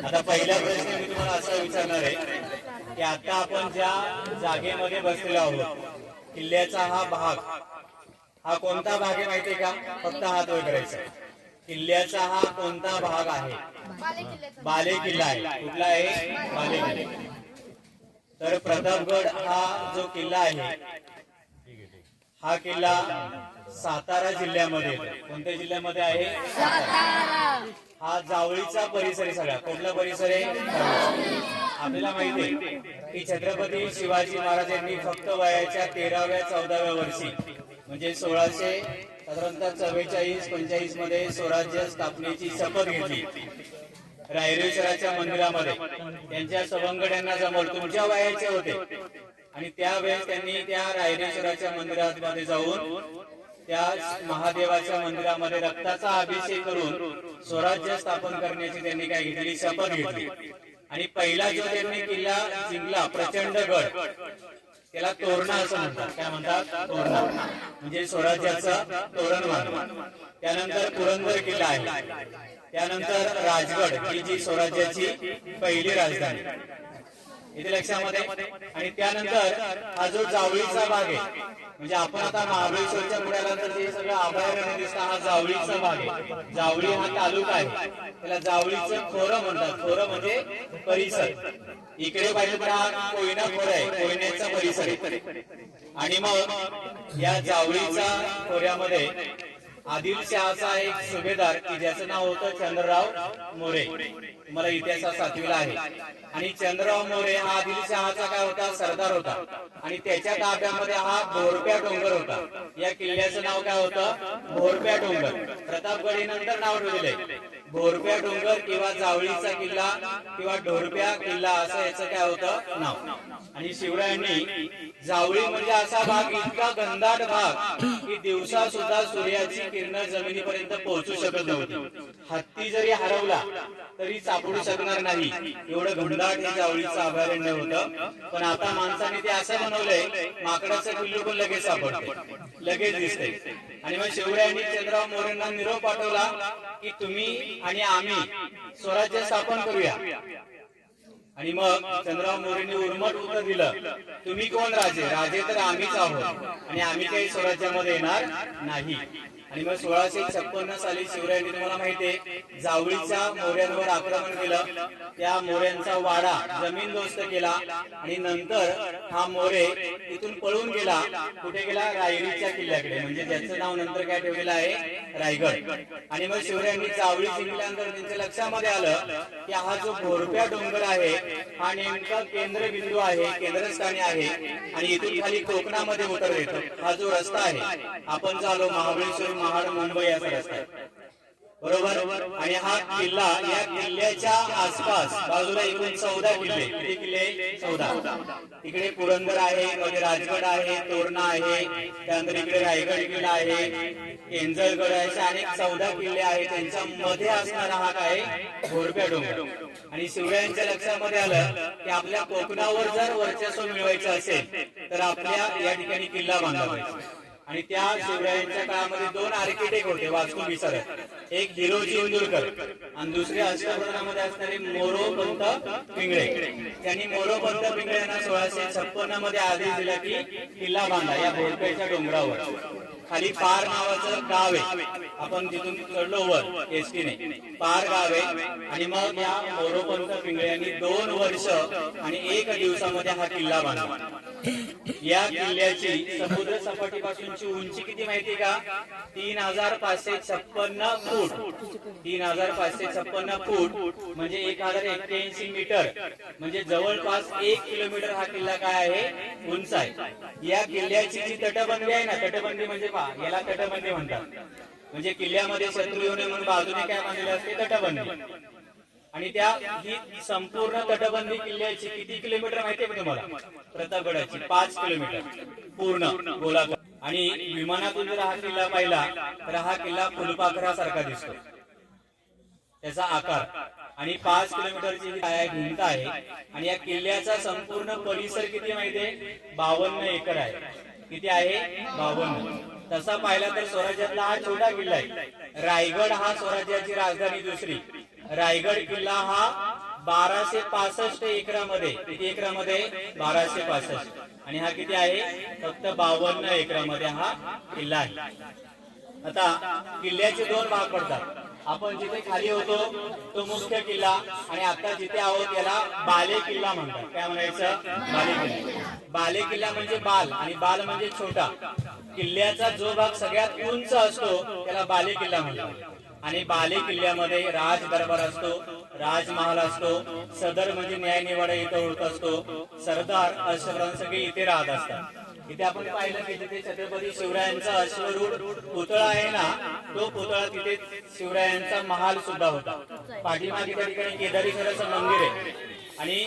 आता पहिला प्रश्न मी तुम्हाला असा विचारणार आहे की आता आपण ज्या जागेमध्ये बसलेलो आहोत किल्ल्याचा हा भाग हा कोणता भाग आहे माहितीये का? फक्त हात वर करायचा किल्ल्याचा हा कोणता भाग आहे? बाले किल्ला आहे. कुठला आहे? बाले किल्ला. तर प्रतापगड हा जो किल्ला आहे हा किल्ला सातारा जिल्ह्यामध्ये. कोणत्या जिल्ह्यामध्ये आहे? सातारा. हा जावळीचा परिसर आहे सगळा. कुठला परिसर आहे? आपल्याला माहिती आहे की छत्रपती शिवाजी महाराज यांनी फक्त वयाच्या तेराव्या चौदाव्या वर्षी म्हणजे सोळाशे साधारणतः चव्वेचाळीस पंचेचाळीसमध्ये स्वराज्य स्थापनेची शपथ घेतली. रायरेश्वराच्या मंदिरामध्ये. त्यांच्या सवंगड्यांना जमवलं तुमच्या वयाचे होते. आणि त्यावेळेस त्यांनी त्या रायरेश्वराच्या मंदिरामध्ये जाऊन त्या महादेवाच्या मंदिरामध्ये रक्ताचा अभिषेक करून स्वराज्य स्थापन करण्याची त्यांनी काय घेतली शपथ घेतली. आणि पहिला जो त्यांनी किल्ला जिंकला प्रचंड गड त्याला तोरणा असं म्हणतात. काय म्हणतात? तोरणा. म्हणजे स्वराज्याचा तोरण बांधलं त्यानंतर पुरंदर किल्ला आहे. त्यानंतर राजगड ही जी स्वराज्याची पहिली राजधानी. इथे लक्षामध्ये आणि त्यानंतर हा जो जावळीचा भाग आहे म्हणजे आपण आता महाबळेश्वरच्या पुढे आल्यानंतर जे सगळं अभयारण्य दिसतं हा जावळीचा भाग आहे. जावळी हा तालुका आहे. त्याला जावळीचं खोरं म्हणतात. खोरं म्हणजे परिसर. इकडे पाहिजे तर हा कोयना खोर आहे. कोयन्याचा परिसर आणि मग या जावळीचा खोऱ्यामध्ये आदिलशहाचा एक सुभेदार की ज्याचं नाव होतं चंद्रराव मोरे. मला इतिहासात सातवीला आहे. आणि चंद्रराव मोरे हा आदिलशहाचा काय होता? सरदार होता. आणि त्याच्या ताब्यामध्ये हा भोरप्या डोंगर होता. या किल्ल्याचं नाव काय होतं? भोरप्या डोंगर. प्रतापगडी नंतर नाव ठेवलेलं भोरप्या डोंगर किंवा जावळीचा किल्ला किंवा ढोरप्या किल्ला असं याचं काय होतं? नाव. आणि शिवरायांनी जावळी म्हणजे असा भाग इतका गंधाट भाग की दिवसा सुद्धा सूर्याची किरण जमिनीपर्यंत पोहोचू शकत नव्हती. हत्ती जरी हरवला तरी सापडू शकणार नाही. एवढं घनदाट हे जावळीचं अभयारण्य होतं. पण आता माणसाने ते असं बनवलंय माकडाचं पिल्लू पण लगेच सापडते लगेच दिसते आणि मग शिवरायांनी चंद्रराव मोरेंना निरोप पाठवला की तुम्ही आणि आम्ही स्वराज्य स्थापन करूया. आणि मग चंद्रराव मोरेंनी उर्मट उत्तर दिलं. तुम्ही कोण राजे? राजे तर आम्हीच आहोत. आणि आम्ही काही स्वराज्यामध्ये येणार नाही. आणि मग सोळाशे छप्पन्न साली शिवरायांनी तुम्हाला माहितीये जावळीच्या मोऱ्यांवर आक्रमण केलं. त्या मोऱ्यांचा वाडा जमीनदोस्त केला. आणि नंतर हा मोरे तिथून पळून गेला. कुठे गेला? रायगडच्या किल्ल्याकडे. म्हणजे त्याचं नाव नंतर काय ठेवलेलं आहे? रायगड. आणि मग शिवरायांनी जावळी जिंकल्यानंतर त्यांच्या लक्षामध्ये आलं की हा जो भोरप्या डोंगर आहे हा नेमका केंद्रबिंदू आहे केंद्रस्थानी आहे आणि इथून खाली कोकणामध्ये उतर येतो. हा जो रस्ता आहे आपण चालो महाबळेश्वर महाड मुंबई असा रस्ता आहे. बरोबर? आणि हा किल्ला या किल्ल्याच्या आसपास बाजूला एकूण चौदा किल्ले किती किल्ले चौदा. इकडे पुरंदर आहे मध्ये राजगड आहे तोरणा आहे त्यानंतर इकडे रायगड किल्ला आहे केंजळगड आहे असे अनेक चौदा किल्ले आहेत. त्यांच्या मध्ये असणारा हा काय? घोरप्या डोंगर. आणि शिवरायांच्या लक्षामध्ये आलं की आपल्या कोकणावर जर वर्चस्व मिळवायचं असेल तर आपल्या या ठिकाणी किल्ला बांधला पाहिजे आणि त्या शिवरायांच्या काळामध्ये दोन आर्किटेक्ट होते वास्तू विसरत एक हिरोजी इंदुरकर आणि दुसरे अष्टप्रधानामध्ये असणारे मोरोपंत पिंगळे. त्यांनी मोरोपंत पिंगळे यांना सोळाशे छप्पन्नमध्ये आदेश दिला की किल्ला बांधा या बोरपेच्या डोंगरावर. खाली पार नावाचं गाव आहे. आपण तिथून चढलो वर एसटीने पार गाव आहे. आणि मग या मोरोपंत पिंगळे यांनी दोन वर्ष आणि एक दिवसामध्ये हा किल्ला बांधला. या किल्ल्याची समुद्र सपाटीपासूनची उंची किती माहिती का? तीन हजार पाचशे छप्पन्न फूट. तीन हजार पाचशे छप्पन्न फूट म्हणजे एक हजार एक्क्याऐंशी मीटर. म्हणजे जवळपास एक किलोमीटर हा किल्ला काय आहे? उंच आहे. या किल्ल्याची जी तटबंदी आहे ना तटबंदी म्हणजे पहा याला तटबंदी म्हणतात. म्हणजे किल्ल्यामध्ये शत्रू येऊ नये म्हणून बाजूने काय बांधलेलं असते? तटबंदी. आणि त्या ही संपूर्ण तटबंदी किल्ल्याची किती किलोमीटर माहिती आहे तुम्हाला? प्रतापगडाची पाच किलोमीटर. पूर्ण गोलाकार. आणि विमानातून जर हा किल्ला पाहिला तर हा किल्ला फुलपाखरासारखा दिसतो. त्याचा आकार. आणि पाच किलोमीटरची भिंत आहे? आणि या किल्ल्याचा संपूर्ण परिसर किती माहिती आहे? बावन्न एकर आहे. किती आहे? बावन्न. तसा पाहिला तर स्वराज्यातला हा छोटा किल्ला आहे. रायगड हा स्वराज्याची राजधानी दुसरी. रायगड किल्ला हा बाराशे पासष्ट एकरामध्ये किती एकरामध्ये? बाराशे पासष्ट. आणि हा किती आहे? फक्त बावन्न एकरामध्ये हा किल्ला आहे. आता किल्ल्याचे दोन भाग पडतात. आपण जिथे खाली होतो तो मुख्य किल्ला आणि आता जिथे आहोत याला बाले किल्ला म्हणतात. काय म्हणायचं? बाले किल्ला. बाले किल्ला म्हणजे बाल आणि बाल म्हणजे छोटा. किल्ल्याचा जो भाग सगळ्यात उंच असतो त्याला बाले किल्ला म्हणतात. आणि बाले किल्ल्यामध्ये राज दरबार असतो राजमहाल असतो सदर म्हणजे न्याय निवाडा इथं होत असतो सरदार अश्वरान सगळे इथे राहत असतात. इथे आपण पाहिलं की तिथे छत्रपती शिवरायांचा अश्वरूढ पुतळा आहे ना तो पुतळा तिथे शिवरायांचा महाल सुद्धा होता. पाठीमागे त्या ठिकाणी केदारेश्वराचं मंदिर आहे. आणि